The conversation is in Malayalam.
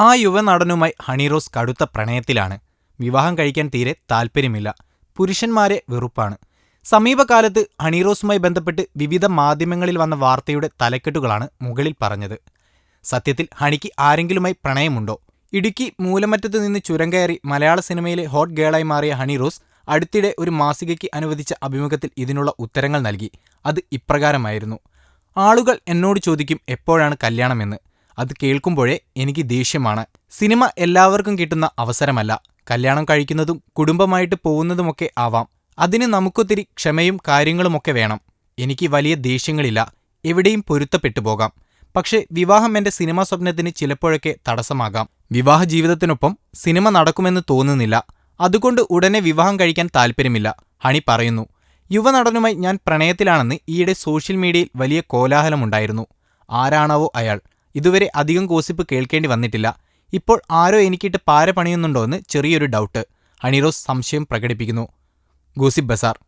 ആ യുവനടനുമായി ഹണിറോസ് കടുത്ത പ്രണയത്തിലാണ്. വിവാഹം കഴിക്കാൻ തീരെ താല്പര്യമില്ല. പുരുഷന്മാരെ വെറുപ്പാണ്. സമീപകാലത്ത് ഹണിറോസുമായി ബന്ധപ്പെട്ട് വിവിധ മാധ്യമങ്ങളിൽ വന്ന വാർത്തയുടെ തലക്കെട്ടുകളാണ് മുകളിൽ പറഞ്ഞത്. സത്യത്തിൽ ഹണിക്ക് ആരെങ്കിലുമായി പ്രണയമുണ്ടോ? ഇടുക്കി മൂലമറ്റത്ത് നിന്ന് ചുരം കയറി മലയാള സിനിമയിലെ ഹോട്ട് ഗേളായി മാറിയ ഹണിറോസ് അടുത്തിടെ ഒരു മാസികയ്ക്ക് അനുവദിച്ച അഭിമുഖത്തിൽ ഇതിനുള്ള ഉത്തരങ്ങൾ നൽകി. അത് ഇപ്രകാരമായിരുന്നു. ആളുകൾ എന്നോട് ചോദിക്കും എപ്പോഴാണ് കല്യാണമെന്ന്. അത് കേൾക്കുമ്പോഴേ എനിക്ക് ദേഷ്യമാണ്. സിനിമ എല്ലാവർക്കും കിട്ടുന്ന അവസരമല്ല. കല്യാണം കഴിക്കുന്നതും കുടുംബമായിട്ട് പോകുന്നതുമൊക്കെ ആവാം. അതിന് നമുക്കൊത്തിരി ക്ഷമയും കാര്യങ്ങളുമൊക്കെ വേണം. എനിക്ക് വലിയ ദേഷ്യങ്ങളില്ല. എവിടെയും പൊരുത്തപ്പെട്ടു പോകാം. പക്ഷേ വിവാഹം എന്റെ സിനിമാ സ്വപ്നത്തിന് ചിലപ്പോഴൊക്കെ തടസ്സമാകാം. വിവാഹ ജീവിതത്തിനൊപ്പം സിനിമ നടക്കുമെന്ന് തോന്നുന്നില്ല. അതുകൊണ്ട് ഉടനെ വിവാഹം കഴിക്കാൻ താല്പര്യമില്ല. ഹണി പറയുന്നു യുവനടനുമായി ഞാൻ പ്രണയത്തിലാണെന്ന് ഈയിടെ സോഷ്യൽ മീഡിയയിൽ വലിയ കോലാഹലമുണ്ടായിരുന്നു. ആരാണാവോ അയാൾ? ഇതുവരെ അധികം ഗോസിപ്പ് കേൾക്കേണ്ടി വന്നിട്ടില്ല. ഇപ്പോൾ ആരോ എനിക്കിട്ട് പാര പണിയുന്നുണ്ടോ എന്ന് ചെറിയൊരു ഡൗട്ട് ഹണിറോസ് സംശയം പ്രകടിപ്പിക്കുന്നു. Gossip bazaar.